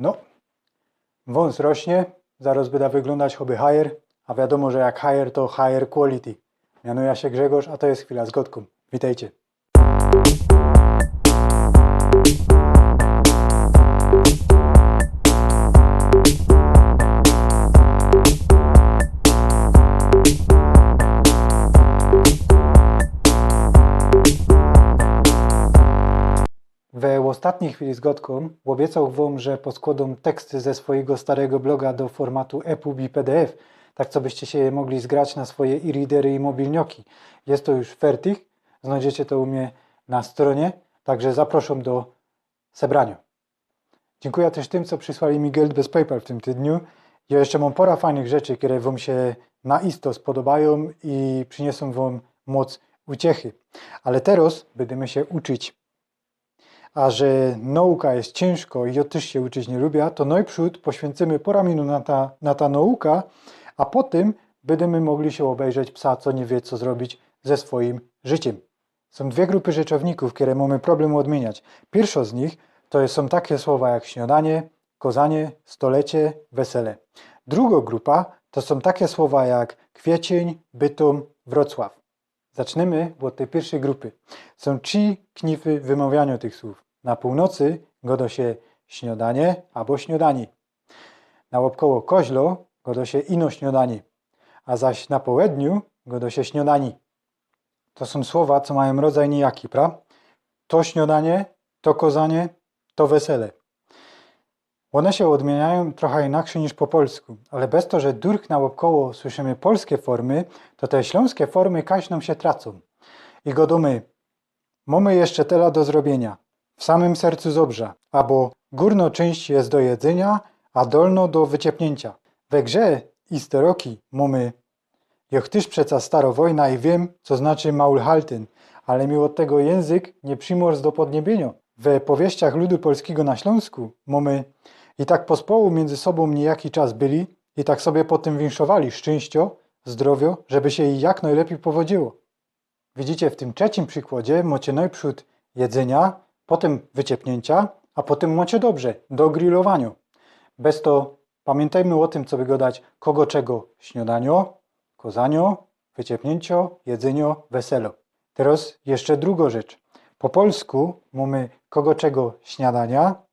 No, wąs rośnie, zaraz będę wyglądać choby higher, a wiadomo, że jak higher to higher quality. Mianuję się Grzegorz, a to jest chwila z Gotką. Witajcie. We ostatniej chwili z Gotką obiecał wam, że poskładam teksty ze swojego starego bloga do formatu EPUB i PDF, tak co byście się je mogli zgrać na swoje e-readery i mobilnioki. Jest to już fertig, znajdziecie to u mnie na stronie, także zapraszam do zebrania. Dziękuję też tym, co przysłali mi geld bez PayPal w tym tygodniu. Ja jeszcze mam pora fajnych rzeczy, które wam się na isto spodobają i przyniosą wam moc uciechy. Ale teraz będziemy się uczyć a że nauka jest ciężko i ja też się uczyć nie lubię, to najprzód poświęcimy pora minut na ta, na ta nauka, a potem będziemy mogli się obejrzeć psa, co nie wie, co zrobić ze swoim życiem. Są dwie grupy rzeczowników, które mamy problem odmieniać. Pierwsza z nich to są takie słowa jak śniadanie, kozanie, stolecie, wesele. Druga grupa to są takie słowa jak kwiecień, bytom, Wrocław. Zaczniemy od tej pierwszej grupy. Są trzy knify wymawiania tych słów. Na północy godo się śniadanie albo śniadani. Na łopkoło koźlo godo się ino śniadani. A zaś na południu godo się śniadani. To są słowa, co mają rodzaj nijaki, pra? To śniadanie, to kozanie, to wesele. One się odmieniają trochę inaczej niż po polsku, ale bez to, że durk na łopkoło słyszymy polskie formy, to te śląskie formy kaźną się tracą. I godumy, mamy jeszcze tyle do zrobienia, w samym sercu zobrza, albo górno część jest do jedzenia, a dolno do wyciepnięcia. We grze i steroki mamy, ja chtyż przeca staro wojna i wiem, co znaczy maulhaltyn, ale mi od tego język nie przymorz do podniebienia. We powieściach ludu polskiego na Śląsku mamy i tak pospołu między sobą niejaki czas byli i tak sobie potem winszowali szczęścio, zdrowio, żeby się jej jak najlepiej powodziło. Widzicie, w tym trzecim przykładzie macie najprzód jedzenia, potem wyciepnięcia, a potem macie dobrze, do grillowania. Bez to pamiętajmy o tym, co by go dać kogo czego śniadanio, kozanio, wyciepnięcio, jedzenio, weselo. Teraz jeszcze druga rzecz. Po polsku mamy kogo czego śniadania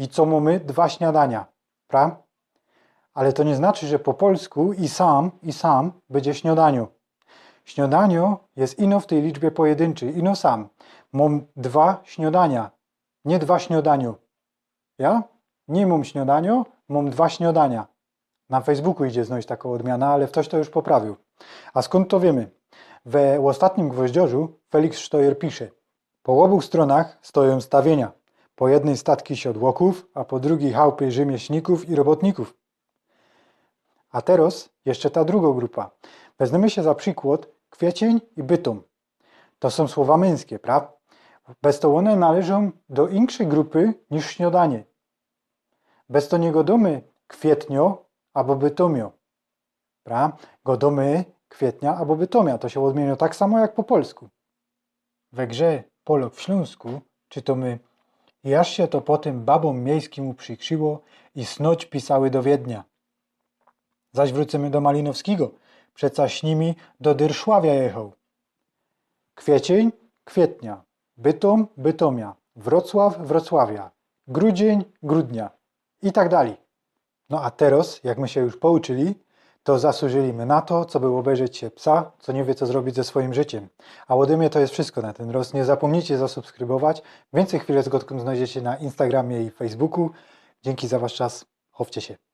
i co mamy dwa śniadania, pra? Ale to nie znaczy, że po polsku i sam, i sam będzie śniadaniu. Śniadanio jest ino w tej liczbie pojedynczej, ino sam. Mam dwa śniadania, nie dwa śniadaniu. Ja? Nie mam śniadanio, mam dwa śniadania. Na Facebooku idzie znaleźć taką odmianę, ale ktoś to już poprawił. A skąd to wiemy? We ostatnim gwoździorzu Felix Steuer pisze Po obu stronach stoją stawienia. Po jednej statki siodłoków, a po drugiej chałupy rzemieślników i robotników. A teraz jeszcze ta druga grupa. Weźmiemy się za przykład kwiecień i bytom. To są słowa męskie, prawda? Bez to one należą do inkszej grupy niż śniadanie. Bez to nie godomy kwietnio albo bytomio. Godomy kwietnia albo bytomia. To się odmienia tak samo jak po polsku. We grze Polok w Śląsku czytamy Jaż się to potem babom miejskim uprzykrzyło i snoć pisały do Wiednia. Zaś wrócimy do Malinowskiego. Przecaś nimi do Dyrszławia jechał. Kwiecień, kwietnia. Bytom, Bytomia. Wrocław, Wrocławia. Grudzień, Grudnia. I tak dalej. No a teraz, jak my się już pouczyli, to zasłużyliśmy na to, co było obejrzeć się psa, co nie wie, co zrobić ze swoim życiem. A ode mnie to jest wszystko na ten roz. Nie zapomnijcie zasubskrybować. Więcej chwilę z Gotką znajdziecie na Instagramie i Facebooku. Dzięki za Wasz czas. Chowcie się.